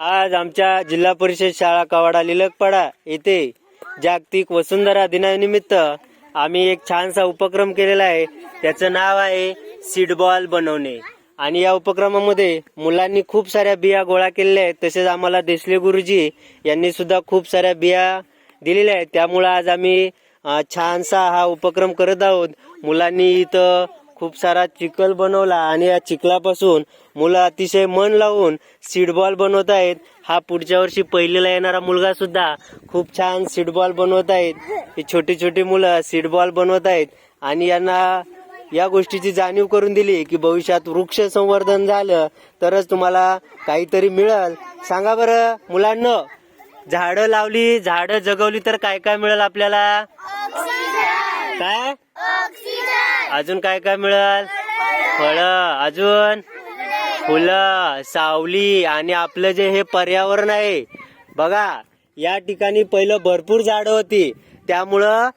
आज आमच्या जिल्हा परिषद शाळा कवाडा लिलकपाडा येथे जागतिक वसुंधरा दिनानिमित्त आम्ही एक छानसा उपक्रम केलेला आहे. त्याचं नाव आहे सीडबॉल बनवणे. आणि या उपक्रमामध्ये मुलांनी खूप साऱ्या बिया गोळा केलेल्या आहेत. तसेच आम्हाला देसले गुरुजी यांनी सुद्धा खूप साऱ्या बिया दिलेल्या आहेत. त्यामुळं आज आम्ही छानसा हा उपक्रम करत आहोत. मुलांनी इथं खूप सारा चिखल बनवला आणि या चिखलापासून मुलं अतिशय मन लावून सीडबॉल बनवत आहेत. हा पुढच्या वर्षी पहिलीला येणारा मुलगा सुद्धा खूप छान सीडबॉल बनवत आहेत. ही छोटी छोटी मुलं सीडबॉल बनवत आहेत. आणि यांना या गोष्टीची जाणीव करून दिली की भविष्यात वृक्ष संवर्धन झालं तरच तुम्हाला काहीतरी मिळेल. सांगा बरं मुलांना झाडं लावली झाडं जगवली तर काय काय मिळेल आपल्याला? काय? अजून काय काय मिळेल? फळं अजून? फुलं सावली आणि आपलं जे हे पर्यावरण आहे. बघा या ठिकाणी पहिलं भरपूर झाडं होती. त्यामुळं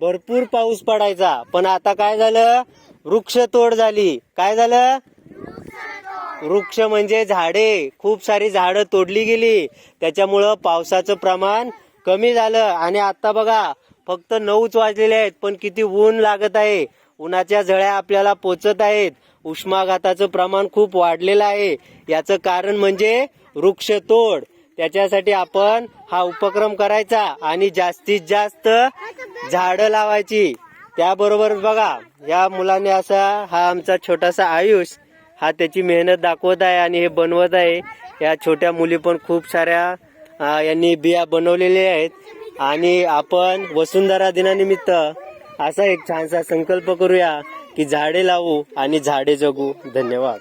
भरपूर पाऊस पडायचा. पण आता काय झालं? वृक्ष तोड झाली. काय झालं? वृक्ष म्हणजे झाडे. खूप सारी झाडं तोडली गेली. त्याच्यामुळं पावसाचं प्रमाण कमी झालं. आणि आता बघा फक्त नऊच वाजलेले आहेत पण किती ऊन लागत आहे. उन्हाच्या झळ्या आपल्याला पोचत आहेत. उष्माघाताचं प्रमाण खूप वाढलेलं आहे. याचं कारण म्हणजे वृक्षतोड. त्याच्यासाठी आपण हा उपक्रम करायचा आणि जास्तीत जास्त झाडं लावायची. त्याबरोबर बघा या मुलाने असा हा आमचा छोटासा आयुष हा त्याची मेहनत दाखवत आहे आणि हे बनवत आहे. या छोट्या मुली पण खूप साऱ्या यांनी बिया बनवलेल्या आहेत. आणि आपण वसुंधरा दिनानिमित्त असा एक छानसा संकल्प करूया की झाडे लावू आणि झाडे जगू. धन्यवाद.